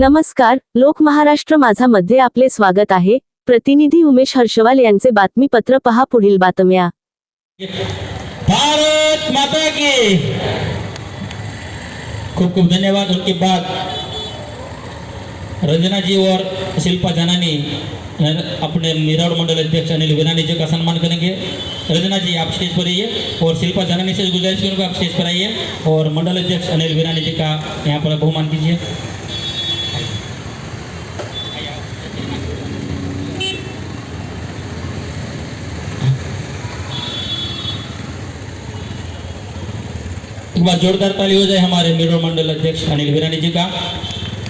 नमस्कार लोक महाराष्ट्र माझा मध्ये आपले स्वागत आहे. प्रतिनिधी उमेश हर्षवाल यांचे बातमीपत्र पहा पुढील बातम्या. भारत माता की. खूप खूप धन्यवाद उनके बाद रंजना जी और शिल्पा जानानी अपने मीराड़ मंडल अध्यक्ष अनिल विनानी जी का सम्मान करेंगे. रंजना जी आप स्टेज पर आइए. और शिल्पा जानानी से गुजारिश करूँगा आप स्टेज पर आइए. और मंडल अध्यक्ष अनिल विनानी जी का यहाँ पर बहुमान कीजिए. एक बार जोरदार ताली हो जाए हमारे मीरो मंडल अध्यक्ष अनिल वीरानी जी का।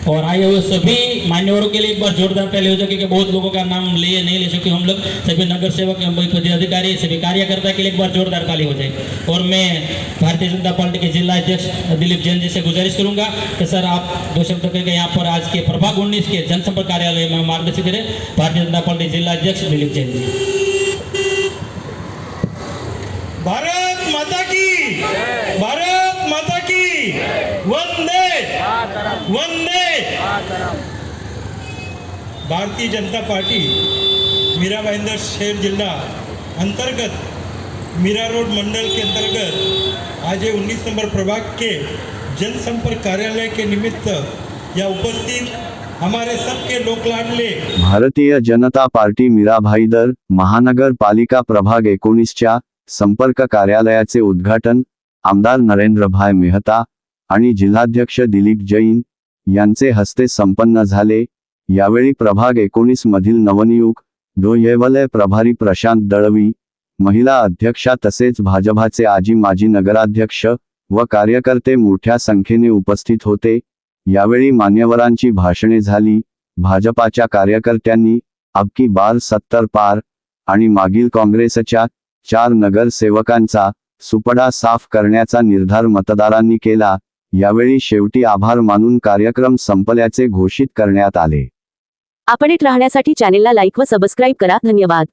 और आए हुए सभी मान्यवरों के लिए एक बार जोरदार ताली हो जाए क्योंकि बहुत लोगों का नाम लिए, नहीं ले सकते हम लोग। सभी नगर सेवक एवं पदाधिकारी, सभी कार्यकर्ता के लिए एक बार जोरदार ताली हो जाए और मैं भारतीय जनता पार्टी के जिला अध्यक्ष दिलीप जैन जी से गुजारिश करूँगा कि सर आप दो शब्द करके यहाँ पर आज के प्रभाग उन्नीस के जनसंपर्क कार्यालय में मार्गदर्शन करें। भारतीय जनता पार्टी जिला अध्यक्ष दिलीप जैन जी। भारत माता की भारतीय जनता पार्टी मीरा भाईंदर शहर जिला अंतर्गत मीरा रोड मंडल के अंतर्गत आज ये 19 नंबर प्रभाग के जनसंपर्क कार्यालय के निमित्त या उपस्थित हमारे सबके लोक लाडले भारतीय जनता पार्टी मीरा मीराभाईदर महानगर पालिका प्रभाग एकोणीसच्या संपर्क कार्यालयाचे उद्घाटन आमदार नरेंद्रभाय मेहता आणि जिल्हाध्यक्ष दिलीप जैन यांचे हस्ते संपन्न झाले. यावेळी प्रभाग एकोणीस मधील नवनियुक्त डोयेवलय प्रभारी प्रशांत दळवी महिला अध्यक्षा तसेच भाजपाचे आजी माजी नगराध्यक्ष व कार्यकर्ते मोठ्या संख्येने उपस्थित होते. यावेळी मान्यवरांची भाषणे झाली. भाजपाच्या कार्यकर्त्यांनी अबकी बार सत्तर पार आणि मागील काँग्रेसच्या चार नगरसेवकांचा सुपडा साफ करण्याचा निर्धार मतदारांनी केला. यावेळी शेवटी आभार मानून कार्यक्रम संपल्याचे घोषित करण्यात आले. अपडेट राहण्यासाठी चॅनेलला लाईक व सबस्क्राईब करा. धन्यवाद.